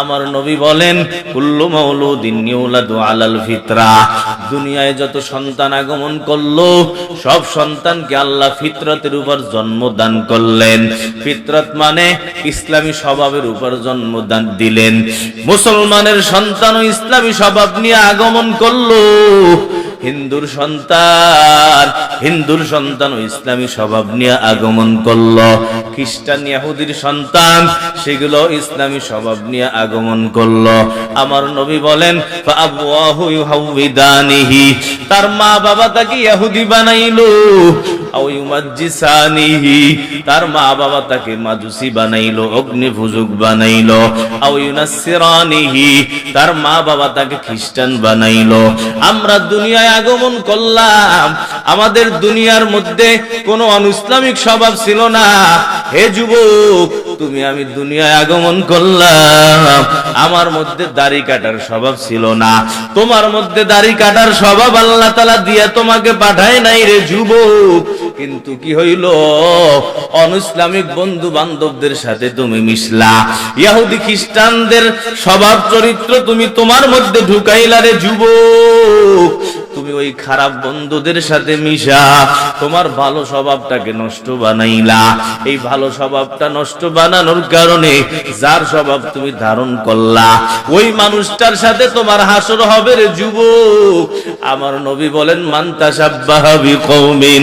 আমার নবী বলেন, কুল্লু মাউলুদিন ইউলাদু আলাল ফিতরা। দুনিয়ায় যত সন্তান আগমন করল, সব সন্তানকে আল্লাহ ফিতরতের উপর জন্মদান করলেন। ফিতরত মানে ইসলামী স্বভাবের উপর জন্মদান দিলেন। মুসলমানের সন্তানও ইসলামী স্বভাব নিয়ে আগমন করল। হিন্দুর সন্তান হিন্দুর সন্তান ও ইসলামী স্বভাব নিয়ে আগমন করল। খ্রিস্টান, ইয়াহুদির সন্তান, সেগুলো ইসলামী স্বভাব নিয়ে আগমন করল। আমার নবী বলেন তার মা বাবা তাকে ইহুদি বানাইলো। তার মা বাবা তাকে মাজুসি বানাইলো অগ্নি পূজক বানাইলো তার মা বাবা তাকে খ্রিস্টান বানাইলো। আমরা দুনিয়ায় আগমন করলাম, আমাদের দুনিয়ার মধ্যে কোনো অনুইসলামিক স্বভাব ছিল না। হে যুবক, তুমি আমি দুনিয়ায় আগমন করলাম। আমার মধ্যে দাড়ি কাটার স্বভাব ছিল না। তোমার মধ্যে দাড়ি কাটার স্বভাব আল্লাহ তালা দিয়ে তোমাকে পাঠায় নাই রে যুবক। কিন্তু কি হইল? অনুইসলামিক বন্ধু বান্ধবদের সাথে তুমি মিশলা। ইহুদি খ্রিস্টানদের স্বভাব চরিত্র তুমি তোমার মধ্যে ঢুকাইলা রে যুবক। তুমি ওই খারাপ বন্ধুদের সাথে মিশা, তোমার ভালো স্বভাবটাকে নষ্ট বানাইলা। এই ভালো স্বভাবটা নষ্ট বানানোর কারণে যার স্বভাব তুমি ধারণ করলা, ওই মানুষটার সাথে তোমার হাসর হবে রে যুবক। আমার নবী বলেন মান্তা সাব্বাহাবি কৌমিন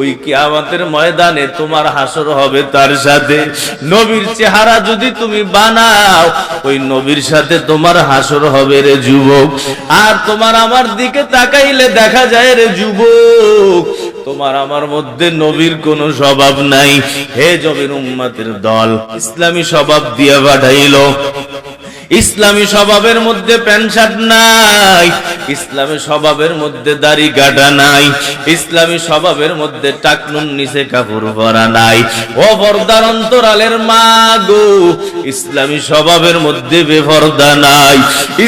ওই কিয়ামতের ময়দানে তোমার হাসর হবে তার সাথে। নবীর চেহারা যদি তুমি বানাও, ওই নবীর সাথে তোমার হাসর হবে রে যুবক। আর তোমার আমার দিকে তাকাইলে দেখা যায় রে যুবক, তোমার আমার মধ্যে নবীর কোন স্বভাব নাই। হে জবির উম্মাতের দল, ইসলামী স্বভাব দিয়ে পাঠাইলো। ইসলামী স্বভাবের মধ্যে প্যান্ট শার্ট নাই, ইসলামী স্বভাবের মধ্যে দাড়ি কাটা নাই, ইসলামী স্বভাবের মধ্যে টাকনুন নিচে কাপড় পরা নাই। ও পর্দার অন্তরালের মা গো ইসলামী স্বভাবের মধ্যে বেপর্দা নাই,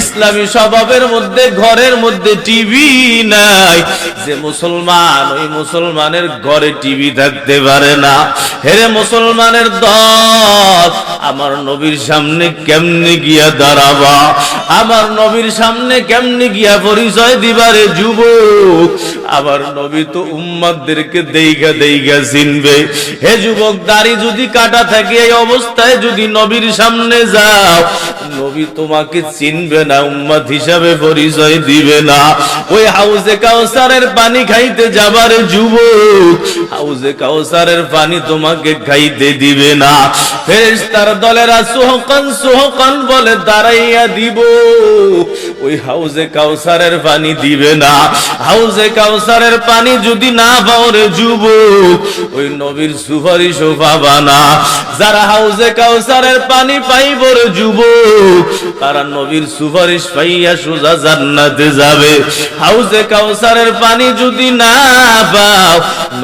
ইসলামী স্বভাবের মধ্যে ঘরের মধ্যে টিভি নাই। যে মুসলমান, ওই মুসলমানের ঘরে টিভি থাকতে পারে না। হেরে মুসলমানের দল আমার নবীর সামনে কেমনে গিয়া দাঁড়াবা? আমার নবীর সামনে কেমনে গিয়া পরিচয় দিবারে যুবক? আমার নবী তো উম্মাদেরকে দেইগা দেইগা চিনবে। হে যুবক, দাড়ি যদি কাটা থাকে, এই অবস্থায় যদি নবীর সামনে যাও, নবী তোমাকে চিনবে না, উম্মাদ হিসাবে পরিচয় দিবে না। ওই হাউজে কাউসারের পানি খাইতে যাবার যুবক, হাউজে কাউসারের পানি তোমাকে খাইতে দিবে না। ফেরেশতার দলেরা সোহকান সোহকান বলে দাঁড়াইয়া দিব। ওই হাউজে কাউসারের পানি দিবে না। হাউজে কাউসারের পানি যদি না পাও রে যুবক, ওই নবীর সুপারিশও পাবা না। যারা হাউজে কাউসারের পানি পাইব রে যুবক, তারা নবীর সুপারিশ পাইয়া সোজা জান্নাতে যাবে। হাউজে কাউসারের পানি যদি না পাও,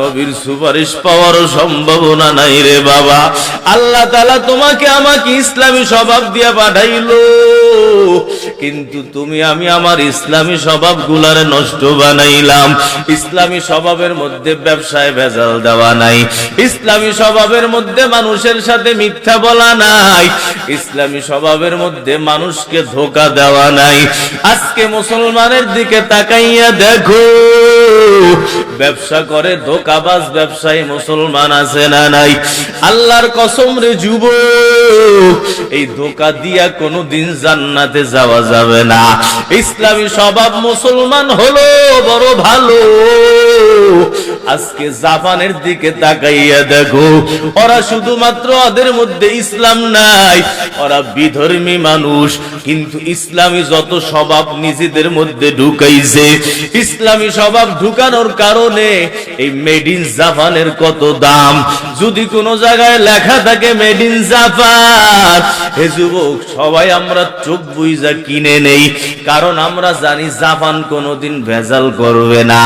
নবীর সুপারিশ পাওয়ারও সম্ভাবনা নাই রে বাবা। আল্লাহ তালা তোমাকে আমাকে ইসলামী স্বভাব দিয়া পাঠাইলো। কিন্তু তুমি আমি আমার ইসলামী স্বভাব গুলারে নষ্ট বানাইলাম। ইসলামী স্বভাবের মধ্যে ব্যবসায় ভেজাল দেওয়া নাই। ইসলামী স্বভাবের মধ্যে মানুষের সাথে মিথ্যা বলা নাই। ইসলামী স্বভাবের মধ্যে মানুষকে ধোকা দেওয়া নাই। আজকে মুসলমানের দিকে তাকাইয়া দেখো ব্যবসা করে, ধোকাবাজ ব্যবসায়ী মুসলমান আছে না নাই? আল্লাহর কসম রে যুব এই ধোকা দিয়া কোনো দিন জান্নাতে যাওয়া যাবে না। ইসলামী স্বভাব মুসলমান হলো বড় ভালো। আজকে জাপানের দিকে তাকাইয়া দেখো, ওরা শুধুমাত্র ওদের মধ্যে ইসলাম নাই, ওরা বিধর্মী মানুষ, কিন্তু ইসলামী যত স্বভাব নিজেদের মধ্যে ঢুকাইছে, ইসলামী স্বভাব ঢুকানোর কারণে এই মেড ইন জাপানের কত দাম। যদি কোনো জায়গায় লেখা থাকে মেড ইন জাপান, হে যুবক, সবাই আমরা চোখ বুঝা কিনে নেই, কারণ আমরা জানি জাপান কোনোদিন ভেজাল করবে না।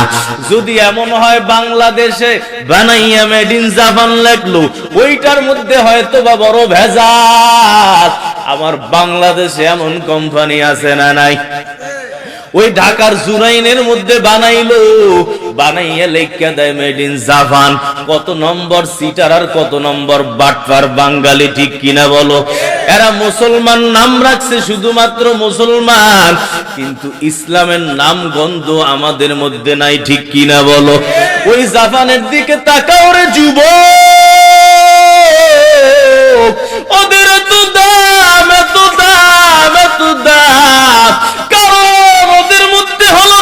যদি এমন হয় বাংলাদেশে বানাইয়া মেড ইন জাপান লেখলো। ওইটার মধ্যে হয়তো বা বড় ভেজাল। আমার বাংলাদেশে এমন কোম্পানি আছে না নাই? ওই ঢাকার জুরাইনের মধ্যে বানাইলো। লেখা দেয় মেড ইন জাপান কত নম্বর সিটার আর কত নম্বর বাটপার ঠিক কিনা বলো? এরা মুসলমান, নাম রাখছে শুধুমাত্র মুসলমান। কিন্তু ইসলামের নাম গন্ধ আমাদের মধ্যে নাই, ঠিক কিনা বলো? ওই জাপানের দিকে তাকাও রে যুবক। ওদের এত দাম এত দাম এত দাম কারণ ওদের মধ্যে হলো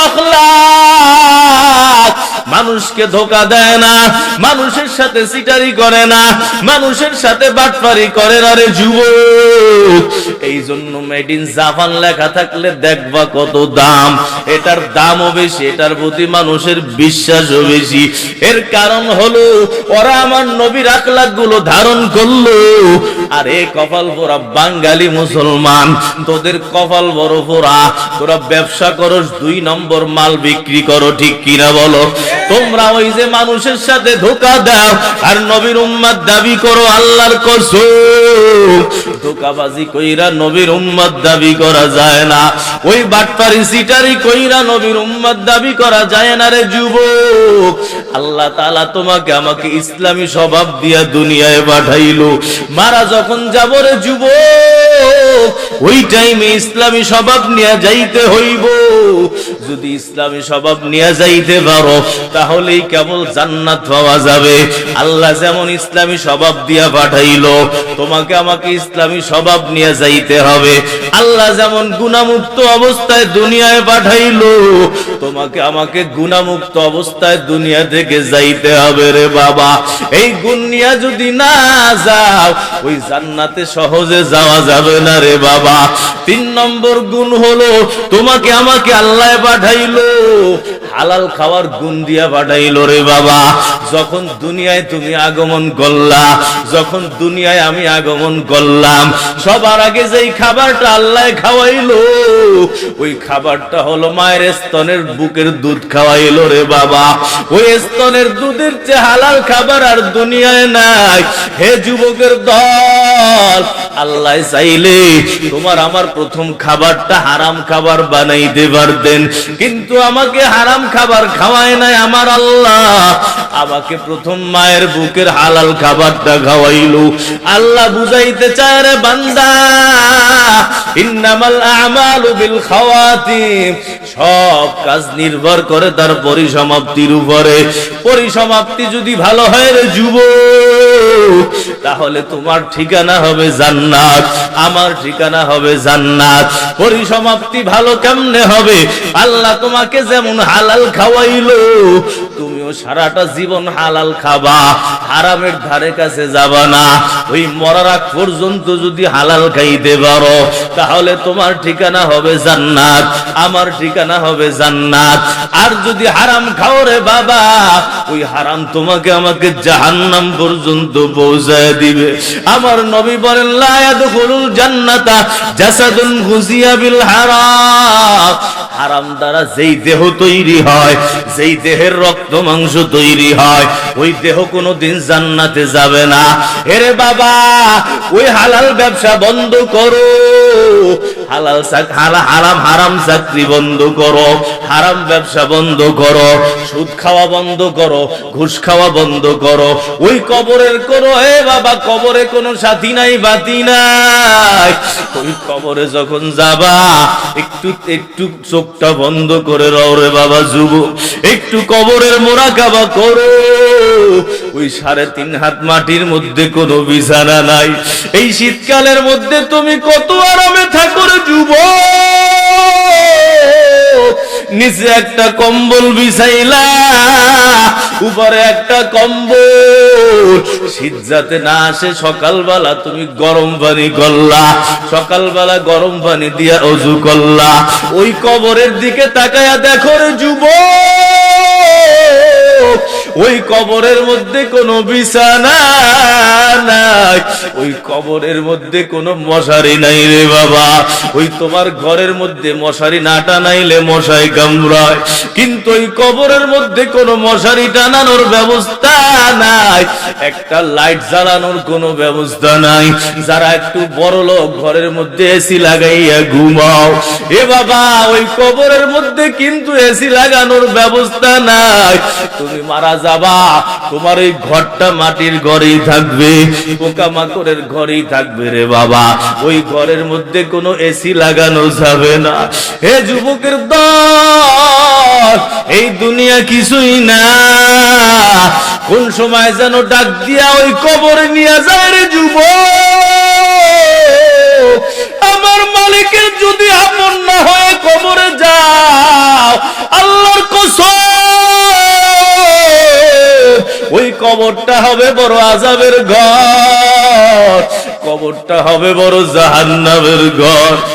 আখলাক মানুষকে ধোকা দেয় না, মানুষের সাথে সিটারি করে না, মানুষের সাথে বাটপারি করে না রে যুবক। এই জন্য মেড ইন জাপান লেখা থাকলে দেখবা কত দাম। এটার দামও বেশি, এটার প্রতি মানুষের বিশ্বাসও বেশি। এর কারণ হলো, ওরা আমার নবীর আখলাকগুলো ধারণ করল। আরে কপাল পোড়া বাঙালি মুসলমান, তোদের কপাল বড় পোড়া। তোরা ব্যবসা করস, দুই নম্বর মাল বিক্রি করো, ঠিক কিনা বলো? তোমরা ওই যে মানুষের সাথে ধোকা দাও আর নবীর উম্মাদ দাবি করো আল্লাহর কসম। ধোকাবাজি কইরা নবীর উম্মাদ দাবি করা যায় না। ওই বাটপারি সিটারি কইরা নবীর উম্মাদ দাবি করা যায় না রে যুবক। আল্লাহ তাআলা তোমাকে আমাকে ইসলামী স্বভাব দিয়া দুনিয়ায় পাঠাইলো। মারা যখন যাব রে যুবক ওই টাইমে ইসলামী স্বভাব নিয়ে যাইতে হইব। যদি ইসলামী স্বভাব নিয়ে যাইতে পারো, তাহলেই কেবল জান্নাত পাওয়া যাবে। আল্লাহ যেমন ইসলামী স্বভাব দিয়া পাঠাইলো, তোমাকে আমাকে ইসলামী স্বভাব নিয়ে যাইতে হবে। আল্লাহ যেমন গুণামুক্ত অবস্থায় দুনিয়ায় পাঠাইলো, তোমাকে আমাকে গুণামুক্ত অবস্থায় দুনিয়া থেকে যাইতে হবে রে বাবা। এই গুণ নিয়ে যদি না যাও, ওই জান্নাতে সহজে যাওয়া যাবে না রে বাবা। তিন নম্বর গুণ হলো তোমাকে আমাকে আল্লাহ পাঠাইলো। হালাল খাওয়ার গুণ দিয়া পাঠাইলো রে বাবা। যখন দুনিয়ায় তুমি আগমন করলা, যখন দুনিয়ায় আমি আগমন করলাম, সবার আগে যেই খাবারটা আল্লাহ খাওয়াইলো, ওই খাবারটা হলো মায়ের স্তনের বুকের দুধ খাওয়াইলো রে বাবা। ওই স্তনের দুধের চেয়ে হালাল খাবার আর দুনিয়ায় নাই। হে যুবকের দল, আল্লাহ চাইলে তোমার আমার প্রথম খাবারটা হারাম খাবার বানাইতে পারতেন। কিন্তু আমাকে হারাম খাবার খাওয়ায় নাই আমার আল্লাহ। আমাকে প্রথম মায়ের বুকের হালাল খাবারটা খাওয়াইলো। আল্লাহ বুঝাইতে চায় রে বান্দা ইন্নামাল আমালু সব কাজ নির্ভর করে তার পরিসমাপ্তির উপরে। পরিসমাপ্তি যদি ভালো হয় রে যুবক, তাহলে তোমার ঠিকানা হবে জান্নাত, আমার ঠিকানা হবে জান্নাত। পরিসমাপ্তি ভালো কেমনে হবে? আল্লাহ তোমাকে যেমন হালাল খাওয়াইলো তুমিও সারাটা জীবন হালাল খাবা, হারামের ধারে কাছে যাবা না। ওই মরার আগ পর্যন্ত যদি হালাল খাইতে পারো, তাহলে তোমার ঠিকানা হবে জান্নাত, আমার ঠিকানা হবে জান্নাত। আর যদি হারাম খাও রে বাবা, ওই হারাম তোমাকে আমাকে জাহান্নাম পর্যন্ত পৌঁছায় দিবে। আমার নবী বলেন, লা ইয়াদখুলুল জান্নাতা জাসাদুন গুজিয়া বিল হারাম। হারাম দ্বারা যেই দেহ তৈরি হয়, যেই দেহের রক্ত মাংস তৈরি হয়, ওই দেহ কোনো দিন জান্নাতে যাবে না। এরে বাবা, ওই হালাল ব্যবসা বন্ধ করো। হালাল হারাম হারাম চাকরি বন্ধ করো। হারাম ব্যবসা বন্ধ করো। সুদ খাওয়া বন্ধ করো, ঘুষ খাওয়া বন্ধ করো। ওই কবরের করো হে বাবা, কবরে কোনো সাথী নাই, বাতি নাই। ওই কবরে যখন যাবা, একটু একটু চোখটা বন্ধ করে রে বাবা যুব একটু কবরের মোরাকাবা করো। ওই সাড়ে তিন হাত মাটির মধ্যে কোনো বিছানা নাই। এই শীতকালের মধ্যে তুমি কত আরামে থাকো যুব নিচে একটা কম্বল বিছাইলা, উপরে একটা কম্বল। শীত যাতে না আসে, সকালবেলা তুমি গরম পানি করলা, সকালবেলা গরম পানি দিয়া অজু করলা। ওই কবরের দিকে তাকায়া দেখো রে যুবক। ওই কবরের মধ্যে কোনো বিছানা নাই। ওই কবরের মধ্যে কোনো মশারি নাই রে বাবা। ওই তোমার ঘরের মধ্যে মশারি না টানাইলে মশাই কামড়ায়। কিন্তু ওই কবরের মধ্যে কোনো মশারি টানানোর ব্যবস্থা নাই। একটা লাইট জ্বালানোর কোনো ব্যবস্থা নাই। যারা একটু বড় লোক, ঘরের মধ্যে এসি লাগাইয়া ঘুমাও। এ বাবা, ওই কবরের মধ্যে কিন্তু এসি লাগানোর ব্যবস্থা নাই। তুমি মারা যাবা। তোমার এই ঘরটা মাটির ঘরেই থাকবে। পোকা মাকড়ের ঘরেই থাকবে রে বাবা। ওই ঘরের মধ্যে কোনো এসি লাগানো যাবে না। হে যুবকের দল, এই দুনিয়া কিছুই না। কোন সময় যেন ডাক দিয়া ওই কবরে নিয়ে যায় রে যুবক। আমার মালিকের যদি আপন না হয়ে কবরে যাও। আল্লাহর কসম ওই কবরটা হবে বড় আজাবের ঘর। কবরটা হবে বড় জাহান্নাবের ঘর।